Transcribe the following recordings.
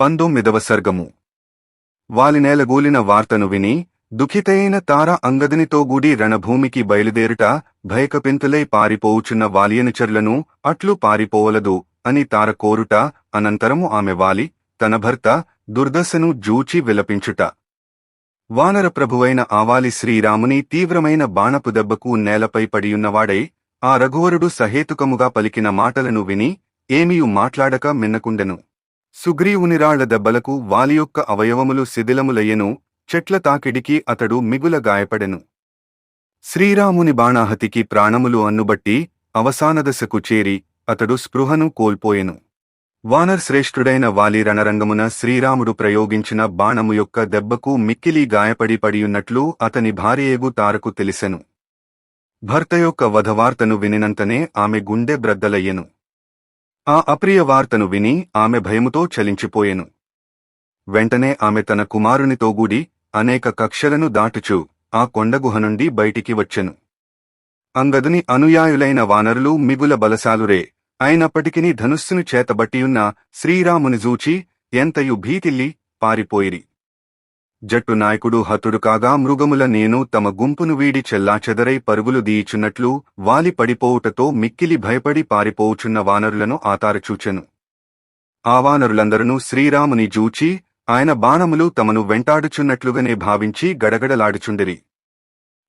పంతొమ్మిదవ సర్గము. వాలినేలగూలిన వార్తను విని దుఃఖితైన తార అంగదునితోగూడి రణభూమికి బయలుదేరుట భయకపింతులై పారిపోవుచున్న వాలియనుచరులను అట్లు పారిపోవలదు అని తార కోరుట అనంతరము ఆమె వాలి తన భర్త దుర్దశను జూచి విలపించుట. వానర ప్రభువైన ఆవాలి శ్రీరాముని తీవ్రమైన బాణపు దెబ్బకు నేలపై పడియున్నవాడై ఆ రఘువరుడు సహేతుకముగా పలికిన మాటలను విని ఏమియు మాట్లాడక మిన్నకుండెను. సుగ్రీవునిరాళ్ళ దెబ్బలకు వాలి యొక్క అవయవములు శిథిలములయ్యెను చెట్ల తాకిడికి అతడు మిగుల గాయపడెను. శ్రీరాముని బాణాహతికి ప్రాణములు అన్నుబట్టి అవసానదశకు చేరి అతడు స్పృహను కోల్పోయెను. వానర్ శ్రేష్ఠుడైన వాలి రణరంగమున శ్రీరాముడు ప్రయోగించిన బాణము యొక్క దెబ్బకు మిక్కిలి గాయపడి పడియున్నట్లు అతని భార్యేగు తారకు తెలిసెను. భర్త యొక్క వధవార్తను వినినంతనే ఆమె గుండె బ్రద్దలయ్యెను. ఆ అప్రియ వార్తను విని ఆమె భయముతో చలించిపోయెను. వెంటనే ఆమె తన కుమారునితోగూడి అనేక కక్షలను దాటుచు ఆ కొండగుహ నుండి బయటికి వచ్చెను. అంగదుని అనుయాయులైన వానరులు మిగుల బలశాలురే అయినప్పటికిని ధనుస్సును చేతబట్టియున్న శ్రీరాముని జూచి ఎంతయు భీతిల్లి పారిపోయిరి. జట్టు నాయకుడు హతుడు కాగా మృగముల నేను తమ గుంపును వీడి చెల్లాచెదరై పరుగులు దీయిచున్నట్లు వాలి పడిపోవుటతో మిక్కిలి భయపడి పారిపోవుచున్న వానరులను ఆతారచూచెను ఆ వానరులందరూ శ్రీరాముని జూచి ఆయన బాణములు తమను వెంటాడుచున్నట్లుగానే భావించి గడగడలాడుచుండిరి.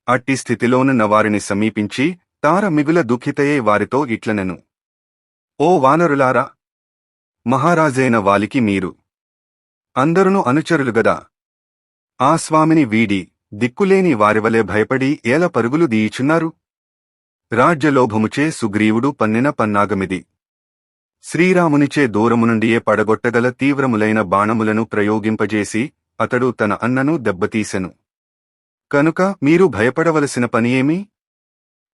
అట్టి స్థితిలోనున్న వారిని సమీపించి తార మిగుల దుఃఖితయే వారితో ఇట్లనెను. ఓ వానరులారా! మహారాజైన వాలికి మీరు. అందరును అనుచరులుగదా ఆ స్వామిని వీడి దిక్కులేని వారివలే భయపడి ఏల పరుగులు దీయిచున్నారు? రాజ్యలోభముచే సుగ్రీవుడు పన్నిన పన్నాగమిది. శ్రీరామునిచే దూరము నుండియే పడగొట్టగల తీవ్రములైన బాణములను ప్రయోగింపజేసి అతడు తన అన్నను దెబ్బతీసెను. కనుక మీరు భయపడవలసిన పనియేమి?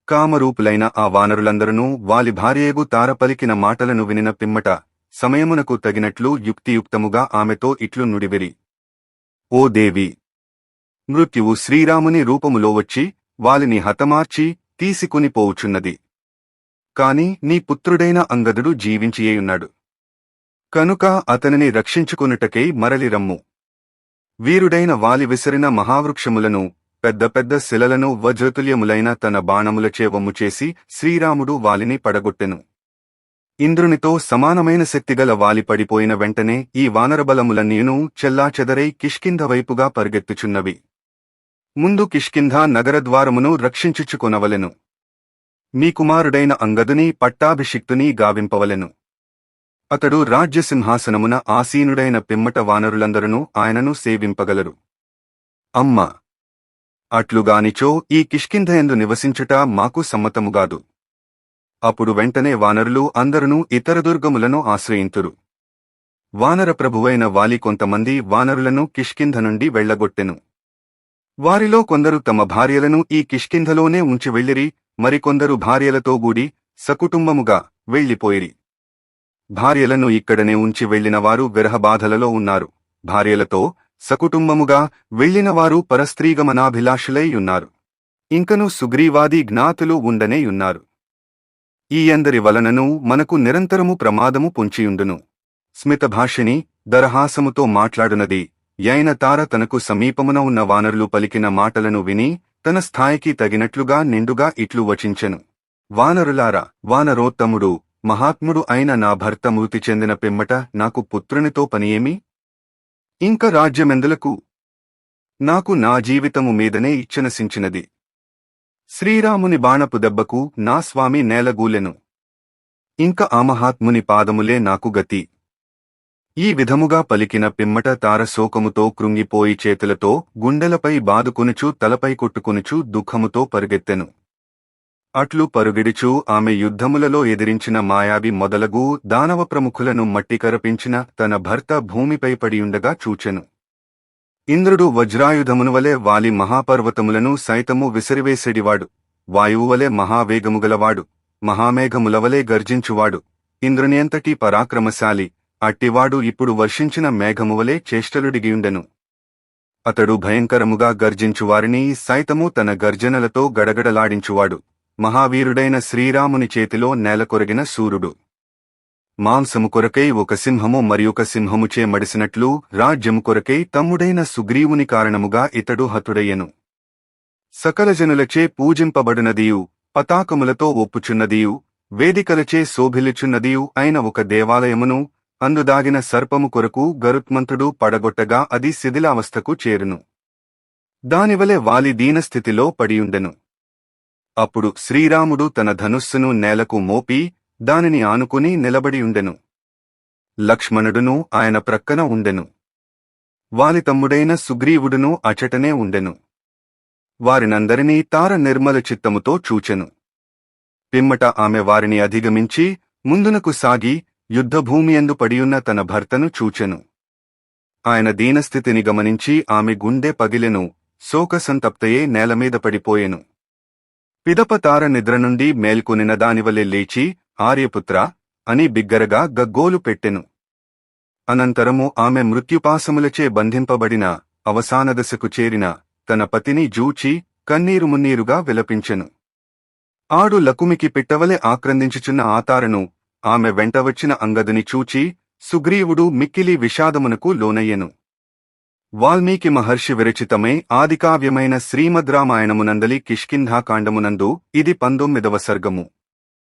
కామరూపులైన ఆ వానరులందరూ వాలి భార్యేగు తార పలికిన మాటలను వినిన పిమ్మట సమయమునకు తగినట్లు యుక్తియుక్తముగా ఆమెతో ఇట్లు నుడివిరి. ఓ దేవి! మృత్యువు శ్రీరాముని రూపములో వచ్చి వాలిని హతమార్చి తీసుకుని పోవుచున్నది. కాని నీ పుత్రుడైన అంగదుడు జీవించియేయున్నాడు. కనుక అతనిని రక్షించుకొనుటకై మరలిరమ్ము వీరుడైన వాలి విసిరిన మహావృక్షములను పెద్ద పెద్ద శిలలను వజ్రతుల్యములైన తన బాణములచే వమ్ము చేసి శ్రీరాముడు వాలిని పడగొట్టెను. ఇంద్రునితో సమానమైన శక్తిగల వాలి పడిపోయిన వెంటనే ఈ వానరబలములన్నీను చెల్లాచెదరై కిష్కింద వైపుగా పరిగెత్తుచున్నవి. ముందు కిష్కింధ నగరద్వారమును రక్షించుచుకొనవలెను. మీ కుమారుడైన అంగదుని పట్టాభిషిక్తుని గావింపవలెను. అతడు రాజ్యసింహాసనమున ఆసీనుడైన పిమ్మట వానరులందరూ ఆయనను సేవింపగలరు. అమ్మ! అట్లుగానిచో ఈ కిష్కింధయందు నివసించుట మాకు సమ్మతముగాదు అప్పుడు వెంటనే వానరులు అందరునూ ఇతర దుర్గములను ఆశ్రయింతురు. వానర ప్రభువైన వాలి కొంతమంది వానరులను కిష్కింధ నుండి వెళ్ళగొట్టెను వారిలో కొందరు తమ భార్యలను ఈ కిష్కింధలోనే ఉంచి వెళ్ళిరి మరికొందరు భార్యలతో గూడి సకుటుంబముగా వెళ్ళిపోయిరి భార్యలను ఇక్కడనే ఉంచి వెళ్ళినవారు విరహబాధలలో ఉన్నారు. భార్యలతో సకుటుంబముగా వెళ్ళినవారు పరస్త్రీగమనాభిలాషులై ఉన్నారు. ఇంకను సుగ్రీవాది జ్ఞాతులు ఉండనేయున్నారు ఈ అందరి వలనను మనకు నిరంతరము ప్రమాదము పొంచియుండును. స్మితభాషిణి దరహాసముతో మాట్లాడునది యైన తార తనకు సమీపమున ఉన్న వానరులు పలికిన మాటలను విని తన స్థాయికి తగినట్లుగా నిండుగా ఇట్లు వచించెను. వానరులారా వానరోత్తముడు మహాత్ముడు అయిన నా భర్త మృతి చెందిన పిమ్మట నాకు పుత్రునితో పనియేమి? ఇంక రాజ్యమెందులకు? నాకు నా జీవితము మీదనే ఇచ్చనసించినది. శ్రీరాముని బాణపు దెబ్బకు నా స్వామి నేలగూలెను. ఇంక ఆ మహాత్ముని పాదములే నాకు గతి. ఈ విధముగా పలికిన పిమ్మట తార శోకముతో కృంగిపోయి చేతులతో గుండెలపై బాదుకొనుచు తలపై కొట్టుకొనుచు దుఃఖముతో పరుగెత్తెను. అట్లు పరుగిడిచూ ఆమె యుద్ధములలో ఎదిరించిన మాయావి మొదలగు దానవ ప్రముఖులను మట్టికరపించిన తన భర్త భూమిపై పడియుండగా చూచెను. ఇంద్రుడు వజ్రాయుధమును వలె వాలి మహాపర్వతములను సైతము విసిరివేసెడివాడు. వాయువు వలె మహావేగముగలవాడు మహామేఘములవలే గర్జించువాడు. ఇంద్రునియంతటి పరాక్రమశాలి. అట్టివాడు ఇప్పుడు వర్షించిన మేఘమువలే చేష్టలుడిగియుండెను. అతడు భయంకరముగా గర్జించువారిని సైతము తన గర్జనలతో గడగడలాడించువాడు. మహావీరుడైన శ్రీరాముని చేతిలో నేలకొరగిన సూర్యుడు మాంసము కొరకై ఒక సింహము మరియొక సింహముచే మడిసినట్లు రాజ్యము కొరకై తమ్ముడైన సుగ్రీవుని కారణముగా ఇతడు హతుడయ్యను. సకల జనులచే పూజింపబడినదియు పతాకములతో ఒప్పుచున్నదియు వేదికలచే శోభిల్లుచున్నదియు అయిన ఒక దేవాలయమును అందుదాగిన సర్పము కొరకు గరుత్మంతుడు పడగొట్టగా అది శిథిలావస్థకు చేరును. దానివలె వాలి దీనస్థితిలో పడియుండెను. అప్పుడు శ్రీరాముడు తన ధనుస్సును నేలకు మోపి దానిని ఆనుకుని నిలబడియుండెను. లక్ష్మణుడును ఆయన ప్రక్కన ఉండెను. వాలి తమ్ముడైన సుగ్రీవుడును అచటనే ఉండెను. వారినందరినీ తార నిర్మల చిత్తముతో చూచెను. పిమ్మట ఆమె వారిని అధిగమించి ముందునకు సాగి యుద్ధభూమియందు పడియున్న తన భర్తను చూచెను. ఆయన దీనస్థితిని గమనించి ఆమె గుండె పగిలెను శోకసంతప్తయే నేలమీద పడిపోయెను. పిదపతార నిద్ర నుండి మేల్కొనిన దానివలె లేచి ఆర్యపుత్ర అని బిగ్గరగా గగ్గోలు పెట్టెను. అనంతరము ఆమె మృత్యుపాసములచే బంధింపబడిన అవసానదశకు చేరిన తన పతిని జూచి కన్నీరు మున్నీరుగా విలపించెను. ఆడు లకుమికి పిట్టవలె ఆక్రందించుచున్న ఆతారను ఆమె వెంట వచ్చిన అంగదుని చూచి సుగ్రీవుడు మిక్కిలి విషాదమునకు లోనయ్యెను. వాల్మీకి మహర్షి విరచితమే ఆదికావ్యమైన శ్రీమద్రామాయణమునందలి కిష్కింధాకాండమునందు ఇది పంతొమ్మిదవ సర్గము.